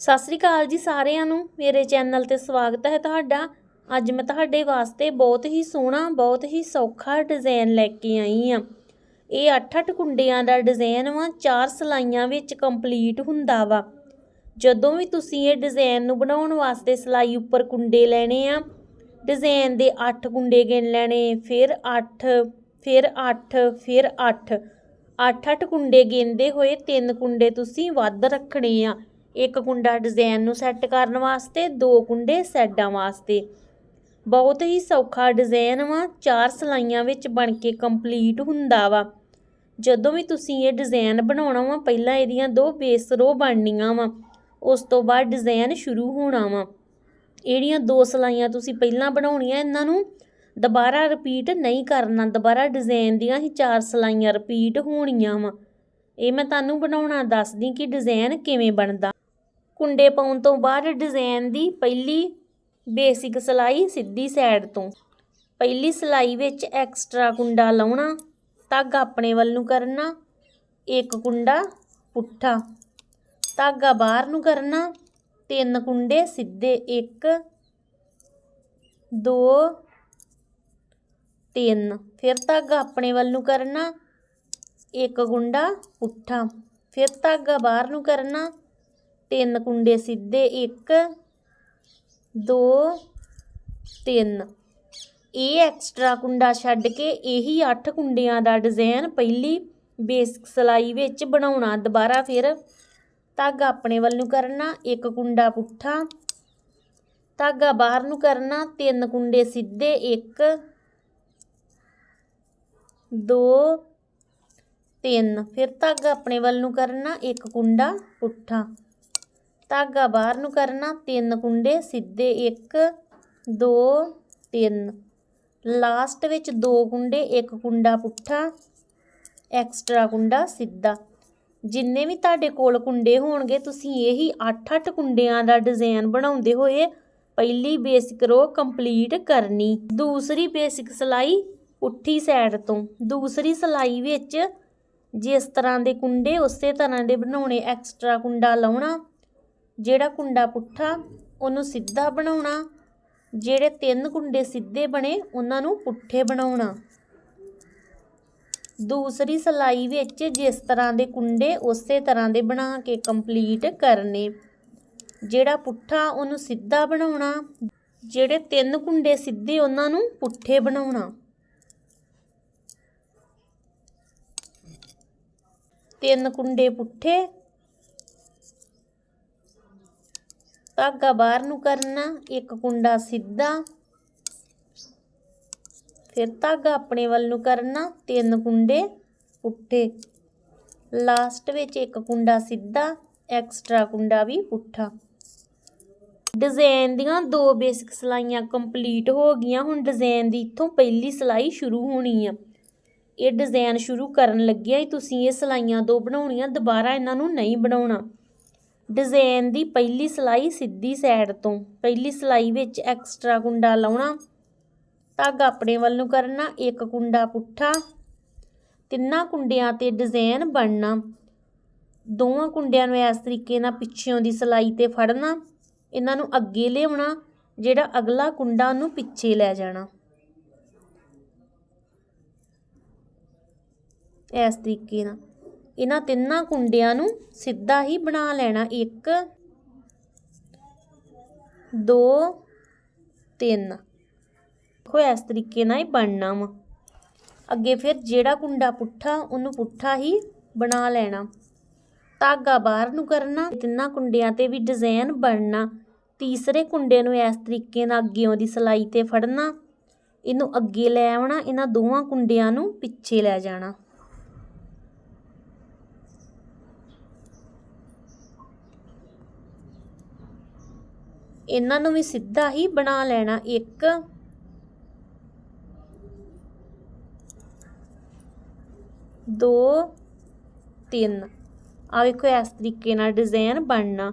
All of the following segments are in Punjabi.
ਸਤਿ ਸ੍ਰੀ ਅਕਾਲ ਜੀ ਸਾਰਿਆਂ ਨੂੰ। ਮੇਰੇ ਚੈਨਲ ਤੇ ਸਵਾਗਤ ਹੈ ਤੁਹਾਡਾ। ਅੱਜ ਮੈਂ ਤੁਹਾਡੇ ਵਾਸਤੇ ਬਹੁਤ ਹੀ ਸੋਹਣਾ, ਬਹੁਤ ਹੀ ਸੌਖਾ ਡਿਜ਼ਾਈਨ ਲੈ ਕੇ ਆਈ ਆ ਇਹ 8-8 ਕੁੰਡਿਆਂ ਦਾ ਡਿਜ਼ਾਈਨ ਵਾ, ਚਾਰ ਸਲਾਈਆਂ ਵਿੱਚ ਕੰਪਲੀਟ ਹੁੰਦਾ ਵਾ। ਜਦੋਂ ਵੀ ਤੁਸੀਂ ਇਹ ਡਿਜ਼ਾਈਨ ਨੂੰ ਬਣਾਉਣ ਵਾਸਤੇ ਸਲਾਈ ਉੱਪਰ ਕੁੰਡੇ ਲੈਣੇ ਆ, ਡਿਜ਼ਾਈਨ ਦੇ 8 ਕੁੰਡੇ ਗਿਣ ਲੈਣੇ, ਫਿਰ 8 ਫਿਰ 8 ਫਿਰ 8 8-8 ਕੁੰਡੇ ਗਿਣਦੇ ਹੋਏ ਤਿੰਨ ਕੁੰਡੇ ਤੁਸੀਂ ਵੱਧ ਰੱਖਣੇ ਆ। ਇੱਕ ਕੁੰਡਾ ਡਿਜ਼ਾਈਨ ਨੂੰ ਸੈੱਟ ਕਰਨ ਵਾਸਤੇ, ਦੋ ਕੁੰਡੇ ਸੈੱਡਾਂ ਵਾਸਤੇ। ਬਹੁਤ ਹੀ ਸੌਖਾ ਡਿਜ਼ਾਈਨ ਵਾ, ਚਾਰ ਸਲਾਈਆਂ ਵਿੱਚ ਬਣ ਕੇ ਕੰਪਲੀਟ ਹੁੰਦਾ ਵਾ। ਜਦੋਂ ਵੀ ਤੁਸੀਂ ਇਹ ਡਿਜ਼ਾਈਨ ਬਣਾਉਣਾ ਵਾ, ਪਹਿਲਾਂ ਇਹਦੀਆਂ ਦੋ ਬੇਸ ਰੋ ਬਣਨੀਆਂ ਵਾ। ਉਸ ਤੋਂ ਬਾਅਦ ਡਿਜ਼ਾਈਨ ਸ਼ੁਰੂ ਹੋਣਾ ਵਾ। ਇਹੜੀਆਂ ਦੋ ਸਲਾਈਆਂ ਤੁਸੀਂ ਪਹਿਲਾਂ ਬਣਾਉਣੀਆਂ, ਇਹਨਾਂ ਨੂੰ ਦੁਬਾਰਾ ਰਿਪੀਟ ਨਹੀਂ ਕਰਨਾ। ਦੁਬਾਰਾ ਡਿਜ਼ਾਈਨ ਦੀਆਂ ਹੀ ਚਾਰ ਸਲਾਈਆਂ ਰਿਪੀਟ ਹੋਣੀਆਂ ਵਾ। ਇਹ ਮੈਂ ਤੁਹਾਨੂੰ ਬਣਾਉਣਾ ਦੱਸਦੀ ਕਿ ਡਿਜ਼ਾਈਨ ਕਿਵੇਂ ਬਣਦਾ। ਕੁੰਡੇ ਪਾਉਣ ਤੋਂ ਬਾਅਦ ਡਿਜ਼ਾਈਨ ਦੀ ਪਹਿਲੀ ਬੇਸਿਕ ਸਲਾਈ ਸਿੱਧੀ ਸਾਈਡ ਤੋਂ। ਪਹਿਲੀ ਸਲਾਈ ਵਿੱਚ ਐਕਸਟਰਾ ਕੁੰਡਾ ਲਾਉਣਾ ਧਾਗਾ ਆਪਣੇ ਵੱਲ ਨੂੰ ਕਰਨਾ, ਇੱਕ ਕੁੰਡਾ ਪੁੱਠਾ। ਧਾਗਾ ਬਾਹਰ ਨੂੰ ਕਰਨਾ, ਤਿੰਨ ਕੁੰਡੇ ਸਿੱਧੇ ਇੱਕ, ਦੋ, ਤਿੰਨ। ਫਿਰ ਧਾਗਾ ਆਪਣੇ ਵੱਲ ਨੂੰ ਕਰਨਾ, ਇੱਕ ਕੁੰਡਾ ਪੁੱਠਾ। ਫਿਰ ਧਾਗਾ ਬਾਹਰ ਨੂੰ ਕਰਨਾ ਤਿੰਨ ਕੁੰਡੇ ਸਿੱਧੇ, ਇੱਕ, ਦੋ, ਤਿੰਨ। ਇਹ ਐਕਸਟਰਾ ਕੁੰਡਾ ਛੱਡ ਕੇ ਇਹੀ 8 ਕੁੰਡਿਆਂ ਦਾ ਡਿਜ਼ਾਈਨ ਪਹਿਲੀ ਬੇਸਿਕ ਸਲਾਈ ਵਿੱਚ ਬਣਾਉਣਾ। ਦੁਬਾਰਾ ਫਿਰ ਧਾਗਾ ਆਪਣੇ ਵੱਲ ਨੂੰ ਕਰਨਾ, ਇੱਕ ਕੁੰਡਾ ਪੁੱਠਾ, ਧਾਗਾ ਬਾਹਰ ਨੂੰ ਕਰਨਾ, ਤਿੰਨ ਕੁੰਡੇ ਸਿੱਧੇ, ਇੱਕ, ਦੋ, ਤਿੰਨ। ਫਿਰ ਧਾਗਾ ਆਪਣੇ ਵੱਲ ਨੂੰ ਕਰਨਾ, ਇੱਕ ਕੁੰਡਾ ਪੁੱਠਾ। ਧਾਗਾ ਬਾਹਰ ਨੂੰ ਕਰਨਾ, ਤਿੰਨ ਕੁੰਡੇ, ਸਿੱਧੇ ਇੱਕ, ਦੋ, ਤਿੰਨ। ਲਾਸਟ ਵਿੱਚ ਦੋ ਕੁੰਡੇ, ਇੱਕ ਕੁੰਡਾ ਪੁੱਠਾ, ਐਕਸਟਰਾ ਕੁੰਡਾ ਸਿੱਧਾ। ਜਿੰਨੇ ਵੀ ਤੁਹਾਡੇ ਕੋਲ ਕੁੰਡੇ ਹੋਣਗੇ, ਤੁਸੀਂ ਇਹੀ 8-8 ਕੁੰਡਿਆਂ ਦਾ ਡਿਜ਼ਾਈਨ ਬਣਾਉਂਦੇ ਹੋਏ ਪਹਿਲੀ ਬੇਸਿਕ ਰੋ ਕੰਪਲੀਟ ਕਰਨੀ। ਦੂਸਰੀ ਬੇਸਿਕ ਸਲਾਈ ਪੁੱਠੀ ਸਾਈਡ ਤੋਂ। ਦੂਸਰੀ ਸਲਾਈ ਵਿੱਚ ਜਿਸ ਤਰ੍ਹਾਂ ਦੇ ਕੁੰਡੇ, ਉਸੇ ਤਰ੍ਹਾਂ ਦੇ ਬਣਾਉਣੇ, ਐਕਸਟਰਾ ਕੁੰਡਾ ਲਾਉਣਾ। ਜਿਹੜਾ ਕੁੰਡਾ ਪੁੱਠਾ, ਉਹਨੂੰ ਸਿੱਧਾ ਬਣਾਉਣਾ। ਜਿਹੜੇ ਤਿੰਨ ਕੁੰਡੇ ਸਿੱਧੇ ਬਣੇ, ਉਹਨਾਂ ਨੂੰ ਪੁੱਠੇ ਬਣਾਉਣਾ। ਦੂਸਰੀ ਸਲਾਈ ਵਿੱਚ ਜਿਸ ਤਰ੍ਹਾਂ ਦੇ ਕੁੰਡੇ, ਉਸੇ ਤਰ੍ਹਾਂ ਦੇ ਬਣਾ ਕੇ ਕੰਪਲੀਟ ਕਰਨੇ। ਜਿਹੜਾ ਪੁੱਠਾ, ਉਹਨੂੰ ਸਿੱਧਾ ਬਣਾਉਣਾ। ਜਿਹੜੇ ਤਿੰਨ ਕੁੰਡੇ ਸਿੱਧੇ, ਉਹਨਾਂ ਨੂੰ ਪੁੱਠੇ ਬਣਾਉਣਾ। ਤਿੰਨ ਕੁੰਡੇ ਪੁੱਠੇ ਧਾਗਾ ਬਾਹਰ ਨੂੰ ਕਰਨਾ, ਇੱਕ ਕੁੰਡਾ ਸਿੱਧਾ। ਫਿਰ ਧਾਗਾ ਆਪਣੇ ਵੱਲ ਨੂੰ ਕਰਨਾ, ਤਿੰਨ ਕੁੰਡੇ ਪੁੱਠੇ। ਲਾਸਟ ਵਿੱਚ ਇੱਕ ਕੁੰਡਾ ਸਿੱਧਾ, ਐਕਸਟਰਾ ਕੁੰਡਾ ਵੀ ਪੁੱਠਾ। ਡਿਜ਼ਾਈਨ ਦੀਆਂ ਦੋ ਬੇਸਿਕ ਸਲਾਈਆਂ ਕੰਪਲੀਟ ਹੋ ਗਈਆਂ। ਹੁਣ ਡਿਜ਼ਾਈਨ ਦੀ ਇੱਥੋਂ ਪਹਿਲੀ ਸਲਾਈ ਸ਼ੁਰੂ ਹੋਣੀ ਆ। ਇਹ ਡਿਜ਼ਾਈਨ ਸ਼ੁਰੂ ਕਰਨ ਲੱਗਿਆ ਹੀ ਤੁਸੀਂ ਇਹ ਸਲਾਈਆਂ ਦੋ ਬਣਾਉਣੀਆਂ, ਦੁਬਾਰਾ ਇਹਨਾਂ ਨੂੰ ਨਹੀਂ ਬਣਾਉਣਾ। ਡਿਜ਼ਾਈਨ ਦੀ ਪਹਿਲੀ ਸਲਾਈ ਸਿੱਧੀ ਸਾਈਡ ਤੋਂ। ਪਹਿਲੀ ਸਲਾਈ ਵਿੱਚ ਐਕਸਟਰਾ ਕੁੰਡਾ ਲਾਉਣਾ, ਧਾਗਾ ਆਪਣੇ ਵੱਲ ਨੂੰ ਕਰਨਾ, ਇੱਕ ਕੁੰਡਾ ਪੁੱਠਾ, ਤਿੰਨਾਂ ਕੁੰਡਿਆਂ ਤੇ ਡਿਜ਼ਾਈਨ ਬਣਨਾ। ਦੋਵਾਂ ਕੁੰਡਿਆਂ ਨੂੰ ਇਸ ਤਰੀਕੇ ਨਾਲ ਪਿੱਛਿਓਂ ਦੀ ਸਲਾਈ ਤੇ ਫੜਨਾ, ਇਹਨਾਂ ਨੂੰ ਅੱਗੇ ਲਿਆਉਣਾ, ਜਿਹੜਾ ਅਗਲਾ ਕੁੰਡਾ ਉਹਨੂੰ ਪਿੱਛੇ ਲੈ ਜਾਣਾ। ਇਸ ਤਰੀਕੇ ਨਾਲ। ਇਹਨਾਂ ਤਿੰਨਾਂ ਕੁੰਡਿਆਂ ਨੂੰ ਸਿੱਧਾ ਹੀ ਬਣਾ ਲੈਣਾ। ਇੱਕ, ਦੋ, ਤਿੰਨ। ਦੇਖੋ, ਇਸ ਤਰੀਕੇ ਨਾਲ ਹੀ ਬਣਨਾ ਵਾ। ਅੱਗੇ ਫਿਰ ਜਿਹੜਾ ਕੁੰਡਾ ਪੁੱਠਾ, ਉਹਨੂੰ ਪੁੱਠਾ ਹੀ ਬਣਾ ਲੈਣਾ। ਧਾਗਾ ਬਾਹਰ ਨੂੰ ਕਰਨਾ, ਤਿੰਨਾਂ ਕੁੰਡਿਆਂ ਤੇ ਵੀ ਡਿਜ਼ਾਈਨ ਬਣਨਾ। ਤੀਸਰੇ ਕੁੰਡੇ ਨੂੰ ਇਸ ਤਰੀਕੇ ਨਾਲ ਅੱਗੇੋਂ ਦੀ ਸਲਾਈ ਤੇ ਫੜਨਾ। ਇਹਨੂੰ ਅੱਗੇ ਲੈ ਆਉਣਾ, ਇਹਨਾਂ ਦੋਵਾਂ ਕੁੰਡਿਆਂ ਨੂੰ ਪਿੱਛੇ ਲੈ ਜਾਣਾ। ਇਹਨਾਂ ਨੂੰ ਵੀ ਸਿੱਧਾ ਹੀ ਬਣਾ ਲੈਣਾ। ਇੱਕ ਦੋ ਤਿੰਨ। ਆ ਵੇਖੋ, ਇਸ ਤਰੀਕੇ ਨਾਲ ਡਿਜ਼ਾਈਨ ਬਣਨਾ।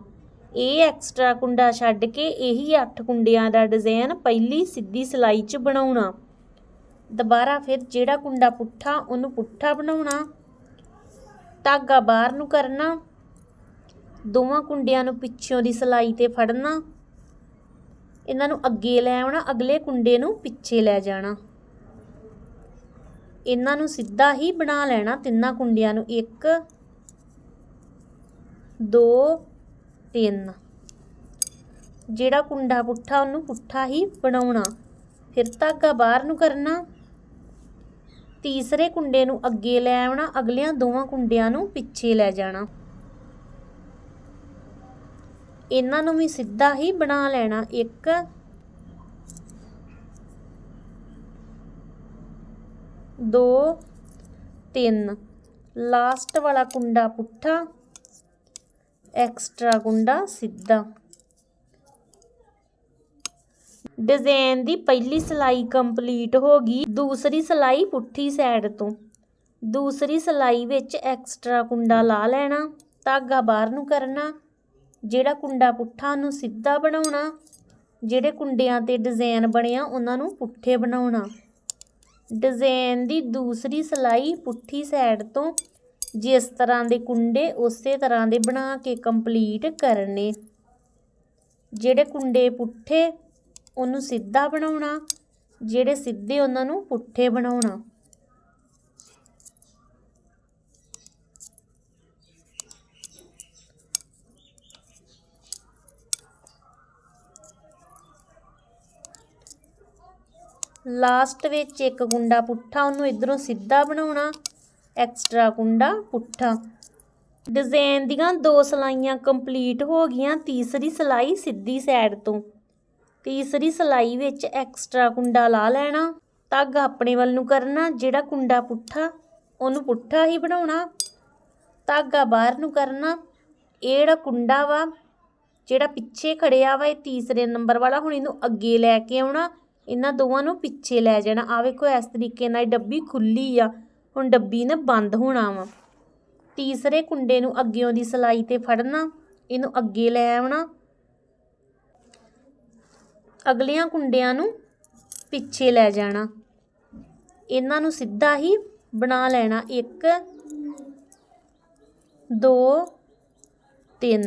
ਇਹ ਐਕਸਟਰਾ ਕੁੰਡਾ ਛੱਡ ਕੇ ਇਹੀ 8 ਕੁੰਡਿਆਂ ਦਾ ਡਿਜ਼ਾਈਨ ਪਹਿਲੀ ਸਿੱਧੀ ਸਿਲਾਈ 'ਚ ਬਣਾਉਣਾ। ਦੁਬਾਰਾ ਫਿਰ ਜਿਹੜਾ ਕੁੰਡਾ ਪੁੱਠਾ, ਉਹਨੂੰ ਪੁੱਠਾ ਬਣਾਉਣਾ। ਧਾਗਾ ਬਾਹਰ ਨੂੰ ਕਰਨਾ। ਦੋਵਾਂ ਕੁੰਡਿਆਂ ਨੂੰ ਪਿੱਛੋਂ ਦੀ ਸਿਲਾਈ ਤੇ ਫੜਨਾ। ਇਹਨਾਂ ਨੂੰ ਅੱਗੇ ਲੈ ਆਉਣਾ, ਅਗਲੇ ਕੁੰਡੇ ਨੂੰ ਪਿੱਛੇ ਲੈ ਜਾਣਾ। ਇਹਨਾਂ ਨੂੰ ਸਿੱਧਾ ਹੀ ਬਣਾ ਲੈਣਾ ਤਿੰਨਾਂ ਕੁੰਡਿਆਂ ਨੂੰ। 1 2 3 ਜਿਹੜਾ ਕੁੰਡਾ ਪੁੱਠਾ, ਉਹਨੂੰ ਪੁੱਠਾ ਹੀ ਬਣਾਉਣਾ। ਫਿਰ ਧਾਗਾ ਬਾਹਰ ਨੂੰ ਕਰਨਾ। ਤੀਸਰੇ ਕੁੰਡੇ ਨੂੰ ਅੱਗੇ ਲੈ ਆਉਣਾ, ਅਗਲਿਆਂ ਦੋਵਾਂ ਕੁੰਡਿਆਂ ਨੂੰ ਪਿੱਛੇ ਲੈ ਜਾਣਾ। ਇਹਨਾਂ ਨੂੰ ਵੀ ਸਿੱਧਾ ਹੀ ਬਣਾ ਲੈਣਾ। ਇੱਕ ਦੋ ਤਿੰਨ। ਲਾਸਟ ਵਾਲਾ ਕੁੰਡਾ ਪੁੱਠਾ, ਐਕਸਟਰਾ ਕੁੰਡਾ ਸਿੱਧਾ। ਡਿਜ਼ਾਈਨ ਦੀ ਪਹਿਲੀ ਸਲਾਈ ਕੰਪਲੀਟ ਹੋ ਗਈ, ਦੂਸਰੀ ਸਲਾਈ ਪੁੱਠੀ ਸਾਈਡ ਤੋਂ। ਦੂਸਰੀ ਸਲਾਈ ਵਿੱਚ ਐਕਸਟਰਾ ਕੁੰਡਾ ਲਾ ਲੈਣਾ, ਧਾਗਾ ਬਾਹਰ ਨੂੰ ਕਰਨਾ ਜਿਹੜਾ ਕੁੰਡਾ ਪੁੱਠਾ ਉਹਨੂੰ ਸਿੱਧਾ ਬਣਾਉਣਾ, ਜਿਹੜੇ ਕੁੰਡਿਆਂ ਤੇ ਡਿਜ਼ਾਈਨ ਬਣਿਆ ਉਹਨਾਂ ਨੂੰ ਪੁੱਠੇ ਬਣਾਉਣਾ। ਡਿਜ਼ਾਈਨ ਦੀ ਦੂਸਰੀ ਸਲਾਈ ਪੁੱਠੀ ਸਾਈਡ ਤੋਂ ਜਿਸ ਤਰ੍ਹਾਂ ਦੇ ਕੁੰਡੇ ਉਸੇ ਤਰ੍ਹਾਂ ਦੇ ਬਣਾ ਕੇ ਕੰਪਲੀਟ ਕਰਨੇ। ਜਿਹੜੇ ਕੁੰਡੇ ਪੁੱਠੇ, ਉਹਨੂੰ ਸਿੱਧਾ ਬਣਾਉਣਾ, ਜਿਹੜੇ ਸਿੱਧੇ ਉਹਨਾਂ ਨੂੰ ਪੁੱਠੇ ਬਣਾਉਣਾ। ਲਾਸਟ ਵਿੱਚ ਇੱਕ ਕੁੰਡਾ ਪੁੱਠਾ ਉਹਨੂੰ ਇਧਰੋਂ ਸਿੱਧਾ ਬਣਾਉਣਾ, ਐਕਸਟਰਾ ਕੁੰਡਾ ਪੁੱਠਾ। ਡਿਜ਼ਾਈਨ ਦੀਆਂ ਦੋ ਸਲਾਈਆਂ ਕੰਪਲੀਟ ਹੋ ਗਈਆਂ ਤੀਸਰੀ ਸਲਾਈ ਸਿੱਧੀ ਸਾਈਡ ਤੋਂ। ਤੀਸਰੀ ਸਲਾਈ ਵਿੱਚ ਐਕਸਟਰਾ ਕੁੰਡਾ ਲਾ ਲੈਣਾ ਧਾਗਾ ਆਪਣੇ ਵੱਲ ਨੂੰ ਕਰਨਾ, ਜਿਹੜਾ ਕੁੰਡਾ ਪੁੱਠਾ, ਉਹਨੂੰ ਪੁੱਠਾ ਹੀ ਬਣਾਉਣਾ। ਧਾਗਾ ਬਾਹਰ ਨੂੰ ਕਰਨਾ, ਇਹ ਜਿਹੜਾ ਕੁੰਡਾ ਵਾ, ਜਿਹੜਾ ਪਿੱਛੇ ਖੜਿਆ ਵਾ, ਇਹ ਤੀਸਰੇ ਨੰਬਰ ਵਾਲਾ, ਹੁਣ ਇਹਨੂੰ ਅੱਗੇ ਲੈ ਕੇ ਆਉਣਾ। ਇਹਨਾਂ ਦੋਵਾਂ ਨੂੰ ਪਿੱਛੇ ਲੈ ਜਾਣਾ। ਆ ਵੇਖੋ, ਇਸ ਤਰੀਕੇ ਨਾਲ ਡੱਬੀ ਖੁੱਲੀ ਆ। ਹੁਣ ਡੱਬੀ ਨੇ ਬੰਦ ਹੋਣਾ ਵਾ। ਤੀਸਰੇ ਕੁੰਡੇ ਨੂੰ ਅੱਗਿਓਂ ਦੀ ਸਲਾਈ ਤੇ ਫੜਨਾ, ਇਹਨੂੰ ਅੱਗੇ ਲੈ ਆਉਣਾ। ਅਗਲੀਆਂ ਕੁੰਡਿਆਂ ਨੂੰ ਪਿੱਛੇ ਲੈ ਜਾਣਾ। ਇਹਨਾਂ ਨੂੰ ਸਿੱਧਾ ਹੀ ਬਣਾ ਲੈਣਾ। 1 2 3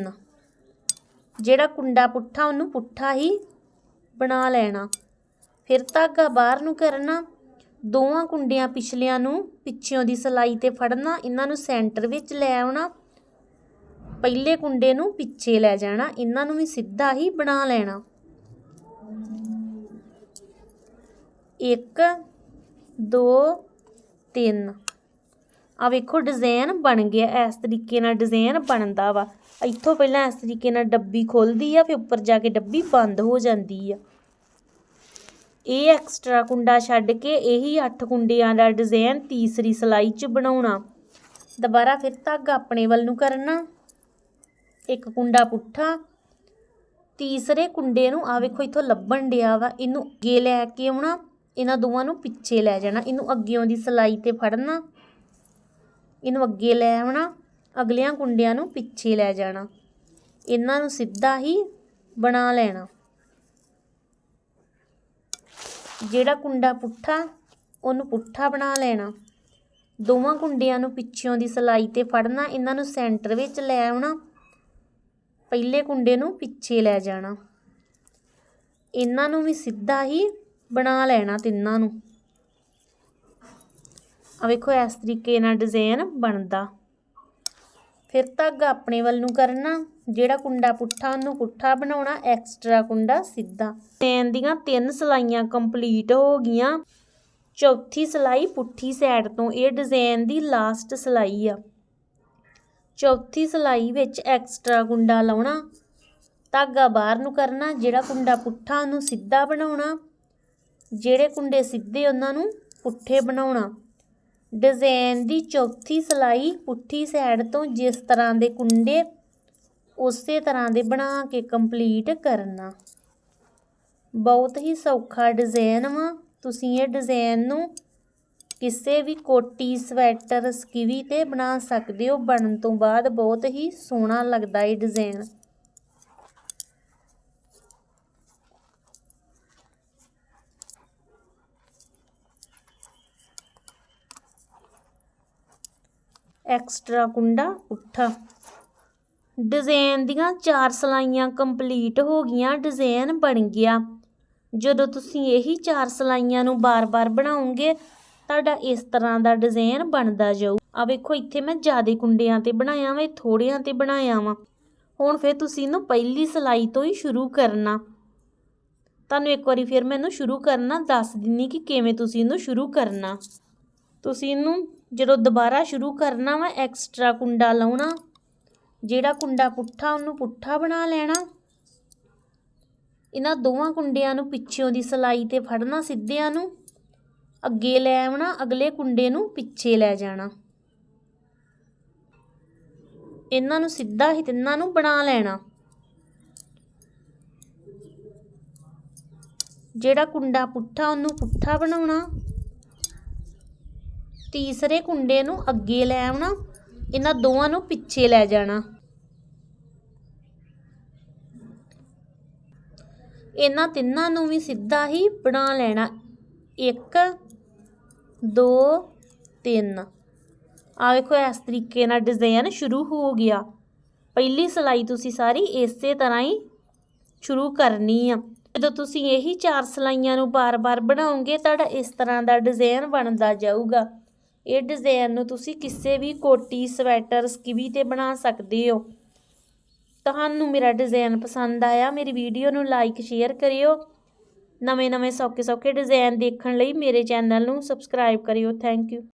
ਜਿਹੜਾ ਕੁੰਡਾ ਪੁੱਠਾ, ਉਹਨੂੰ ਪੁੱਠਾ ਹੀ ਬਣਾ ਲੈਣਾ। ਫਿਰ ਧਾਗਾ ਬਾਹਰ ਨੂੰ ਕਰਨਾ, ਦੋਵਾਂ ਕੁੰਡਿਆਂ ਪਿਛਲਿਆਂ ਨੂੰ, ਪਿੱਛਿਓਂ ਦੀ ਸਲਾਈ ਤੇ ਫੜਨਾ, ਇਹਨਾਂ ਨੂੰ ਸੈਂਟਰ ਵਿੱਚ ਲੈ ਆਉਣਾ, ਪਹਿਲੇ ਕੁੰਡੇ ਨੂੰ ਪਿੱਛੇ ਲੈ ਜਾਣਾ, ਇਹਨਾਂ ਨੂੰ ਵੀ ਸਿੱਧਾ ਹੀ ਬਣਾ ਲੈਣਾ। ਇੱਕ, ਦੋ, ਤਿੰਨ। ਆ ਵੇਖੋ ਡਿਜ਼ਾਈਨ ਬਣ ਗਿਆ, ਇਸ ਤਰੀਕੇ ਨਾਲ ਡਿਜ਼ਾਈਨ ਬਣਦਾ ਵਾ। ਇੱਥੋਂ ਪਹਿਲਾਂ ਇਸ ਤਰੀਕੇ ਨਾਲ ਡੱਬੀ ਖੁੱਲਦੀ ਆ, ਫਿਰ ਉੱਪਰ ਜਾ ਕੇ ਡੱਬੀ ਬੰਦ ਹੋ ਜਾਂਦੀ ਆ। ਇਹ ਐਕਸਟਰਾ ਕੁੰਡਾ ਛੱਡ ਕੇ ਇਹੀ 8 ਕੁੰਡਿਆਂ ਦਾ ਡਿਜ਼ਾਈਨ ਤੀਸਰੀ ਸਲਾਈ 'ਚ ਬਣਾਉਣਾ। ਦੁਬਾਰਾ ਫਿਰ ਧਾਗਾ ਆਪਣੇ ਵੱਲ ਨੂੰ ਕਰਨਾ। ਇੱਕ ਕੁੰਡਾ ਪੁੱਠਾ। ਤੀਸਰੇ ਕੁੰਡੇ ਨੂੰ ਆ ਵੇਖੋ ਇੱਥੋਂ ਲੱਭਣ ਡਿਆ ਵਾ, ਇਹਨੂੰ ਅੱਗੇ ਲੈ ਕੇ ਆਉਣਾ। ਇਹਨਾਂ ਦੋਵਾਂ ਨੂੰ ਪਿੱਛੇ ਲੈ ਜਾਣਾ। ਇਹਨੂੰ ਅੱਗੇੋਂ ਦੀ ਸਲਾਈ ਤੇ ਫੜਨਾ। ਇਹਨੂੰ ਅੱਗੇ ਲੈ ਆਉਣਾ। ਅਗਲਿਆਂ ਕੁੰਡਿਆਂ ਨੂੰ ਪਿੱਛੇ ਲੈ ਜਾਣਾ। ਇਹਨਾਂ ਨੂੰ ਸਿੱਧਾ ਹੀ ਬਣਾ ਲੈਣਾ। ਜਿਹੜਾ ਕੁੰਡਾ ਪੁੱਠਾ, ਉਹਨੂੰ ਪੁੱਠਾ ਬਣਾ ਲੈਣਾ। ਦੋਵਾਂ ਕੁੰਡਿਆਂ ਨੂੰ ਪਿੱਛੋਂ ਦੀ ਸਲਾਈ ਤੇ ਫੜਨਾ, ਇਹਨਾਂ ਨੂੰ ਸੈਂਟਰ ਵਿੱਚ ਲੈ ਆਉਣਾ, ਪਹਿਲੇ ਕੁੰਡੇ ਨੂੰ ਪਿੱਛੇ ਲੈ ਜਾਣਾ। ਇਹਨਾਂ ਨੂੰ ਵੀ ਸਿੱਧਾ ਹੀ ਬਣਾ ਲੈਣਾ ਤਿੰਨਾਂ ਨੂੰ। ਆ ਵੇਖੋ, ਇਸ ਤਰੀਕੇ ਨਾਲ ਡਿਜ਼ਾਈਨ ਬਣਦਾ। ਫਿਰ ਧਾਗਾ ਆਪਣੇ ਵੱਲ ਨੂੰ ਕਰਨਾ। ਜਿਹੜਾ ਕੁੰਡਾ ਪੁੱਠਾ, ਉਹਨੂੰ ਪੁੱਠਾ ਬਣਾਉਣਾ ਐਕਸਟਰਾ ਕੁੰਡਾ ਸਿੱਧਾ। ਡਿਜ਼ਾਈਨ ਦੀਆਂ ਤਿੰਨ ਸਲਾਈਆਂ ਕੰਪਲੀਟ ਹੋ ਗਈਆਂ। ਚੌਥੀ ਸਲਾਈ ਪੁੱਠੀ ਸਾਈਡ ਤੋਂ। ਇਹ ਡਿਜ਼ਾਈਨ ਦੀ ਲਾਸਟ ਸਲਾਈ ਆ। ਚੌਥੀ ਸਲਾਈ ਵਿੱਚ ਐਕਸਟਰਾ ਕੁੰਡਾ ਲਾਉਣਾ। ਧਾਗਾ ਬਾਹਰ ਨੂੰ ਕਰਨਾ। ਜਿਹੜਾ ਕੁੰਡਾ ਪੁੱਠਾ, ਉਹਨੂੰ ਸਿੱਧਾ ਬਣਾਉਣਾ। ਜਿਹੜੇ ਕੁੰਡੇ ਸਿੱਧੇ, ਉਹਨਾਂ ਨੂੰ ਪੁੱਠੇ ਬਣਾਉਣਾ। ਡਿਜ਼ਾਈਨ ਦੀ ਚੌਥੀ ਸਲਾਈ ਪੁੱਠੀ ਸਾਈਡ ਤੋਂ ਜਿਸ ਤਰ੍ਹਾਂ ਦੇ ਕੁੰਡੇ, ਉਸੇ ਤਰ੍ਹਾਂ ਦੇ ਬਣਾ ਕੇ ਕੰਪਲੀਟ ਕਰਨਾ। ਬਹੁਤ ਹੀ ਸੌਖਾ ਡਿਜ਼ਾਈਨ ਵਾ। ਤੁਸੀਂ ਇਹ ਡਿਜ਼ਾਈਨ ਨੂੰ ਕਿਸੇ ਵੀ ਕੋਟੀ, ਸਵੈਟਰ, ਸਕਿਵੀ ਤੇ ਬਣਾ ਸਕਦੇ ਹੋ। ਬਣਨ ਤੋਂ ਬਾਅਦ ਬਹੁਤ ਹੀ ਸੋਹਣਾ ਲੱਗਦਾ ਇਹ ਡਿਜ਼ਾਈਨ। ਐਕਸਟਰਾ ਕੁੰਡਾ ਪੁੱਠਾ। ਡਿਜ਼ਾਈਨ ਦੀਆਂ ਚਾਰ ਸਲਾਈਆਂ ਕੰਪਲੀਟ ਹੋ ਗਈਆਂ ਡਿਜ਼ਾਈਨ ਬਣ ਗਿਆ। ਜਦੋਂ ਤੁਸੀਂ ਇਹੀ ਚਾਰ ਸਲਾਈਆਂ ਨੂੰ ਬਾਰ-ਬਾਰ ਬਣਾਉਂਗੇ ਤੁਹਾਡਾ ਇਸ ਤਰ੍ਹਾਂ ਦਾ ਡਿਜ਼ਾਈਨ ਬਣਦਾ ਜਾਊ। ਆ ਵੇਖੋ, ਇੱਥੇ ਮੈਂ ਜ਼ਿਆਦੇ ਕੁੰਡਿਆਂ ਤੇ ਬਣਾਇਆ ਵਾ ਥੋੜਿਆਂ ਤੇ ਬਣਾਇਆ ਵਾ। ਹੁਣ ਫਿਰ ਤੁਸੀਂ ਇਹਨੂੰ ਪਹਿਲੀ ਸਲਾਈ ਤੋਂ ਹੀ ਸ਼ੁਰੂ ਕਰਨਾ। ਤੁਹਾਨੂੰ ਇੱਕ ਵਾਰੀ ਫਿਰ ਮੈਂ ਇਹਨੂੰ ਸ਼ੁਰੂ ਕਰਨਾ, ਦੱਸ ਦਿੰਨੀ ਕਿ ਕਿਵੇਂ ਤੁਸੀਂ ਇਹਨੂੰ ਸ਼ੁਰੂ ਕਰਨਾ। ਤੁਸੀਂ ਇਹਨੂੰ ਜਦੋਂ ਦੁਬਾਰਾ ਸ਼ੁਰੂ ਕਰਨਾ ਵਾ ਐਕਸਟਰਾ ਕੁੰਡਾ ਲਾਉਣਾ, ਜਿਹੜਾ ਕੁੰਡਾ ਪੁੱਠਾ, ਉਹਨੂੰ ਪੁੱਠਾ ਬਣਾ ਲੈਣਾ। ਇਹਨਾਂ ਦੋਵਾਂ ਕੁੰਡਿਆਂ ਨੂੰ ਪਿੱਛਿਓਂ ਦੀ ਸਲਾਈ ਤੇ ਫੜਨਾ, ਸਿੱਧਿਆਂ ਨੂੰ। ਅੱਗੇ ਲੈ ਆਉਣਾ, ਅਗਲੇ ਕੁੰਡੇ ਨੂੰ ਪਿੱਛੇ ਲੈ ਜਾਣਾ। ਇਹਨਾਂ ਨੂੰ ਸਿੱਧਾ ਹੀ ਤਿੰਨਾਂ ਨੂੰ ਬਣਾ ਲੈਣਾ। ਜਿਹੜਾ ਕੁੰਡਾ ਪੁੱਠਾ, ਉਹਨੂੰ ਪੁੱਠਾ ਬਣਾਉਣਾ। ਤੀਸਰੇ ਕੁੰਡੇ ਨੂੰ ਅੱਗੇ ਲੈ ਆਉਣਾ, ਇਹਨਾਂ ਦੋਵਾਂ ਨੂੰ ਪਿੱਛੇ ਲੈ ਜਾਣਾ। ਇਹਨਾਂ ਤਿੰਨਾਂ ਨੂੰ ਵੀ ਸਿੱਧਾ ਹੀ ਬਣਾ ਲੈਣਾ। 1 2 3 ਆ ਵੇਖੋ, ਇਸ ਤਰੀਕੇ ਨਾਲ ਡਿਜ਼ਾਈਨ ਸ਼ੁਰੂ ਹੋ ਗਿਆ। ਪਹਿਲੀ ਸਲਾਈ ਤੁਸੀਂ ਸਾਰੀ ਇਸੇ ਤਰ੍ਹਾਂ ਹੀ ਸ਼ੁਰੂ ਕਰਨੀ ਆ। ਜਦੋਂ ਤੁਸੀਂ ਇਹੀ ਚਾਰ ਸਲਾਈਆਂ ਨੂੰ ਬਾਰ-ਬਾਰ ਬਣਾਉਂਗੇ ਤੁਹਾਡਾ ਇਸ ਤਰ੍ਹਾਂ ਦਾ ਡਿਜ਼ਾਈਨ ਬਣਦਾ ਜਾਊਗਾ। ਇਹ ਡਿਜ਼ਾਈਨ ਨੂੰ ਤੁਸੀਂ ਕਿਸੇ ਵੀ ਕੋਟੀ, ਸਵੈਟਰ, ਸਕਿਵੀ ਤੇ ਬਣਾ ਸਕਦੇ ਹੋ। ਤੁਹਾਨੂੰ ਮੇਰਾ ਡਿਜ਼ਾਈਨ ਪਸੰਦ ਆਇਆ, ਮੇਰੀ ਵੀਡੀਓ ਨੂੰ ਲਾਈਕ ਸ਼ੇਅਰ ਕਰਿਓ। ਨਵੇਂ ਨਵੇਂ ਸੌਖੇ ਸੌਖੇ ਡਿਜ਼ਾਈਨ ਦੇਖਣ ਲਈ ਮੇਰੇ ਚੈਨਲ ਨੂੰ ਸਬਸਕ੍ਰਾਈਬ ਕਰਿਓ। Thank you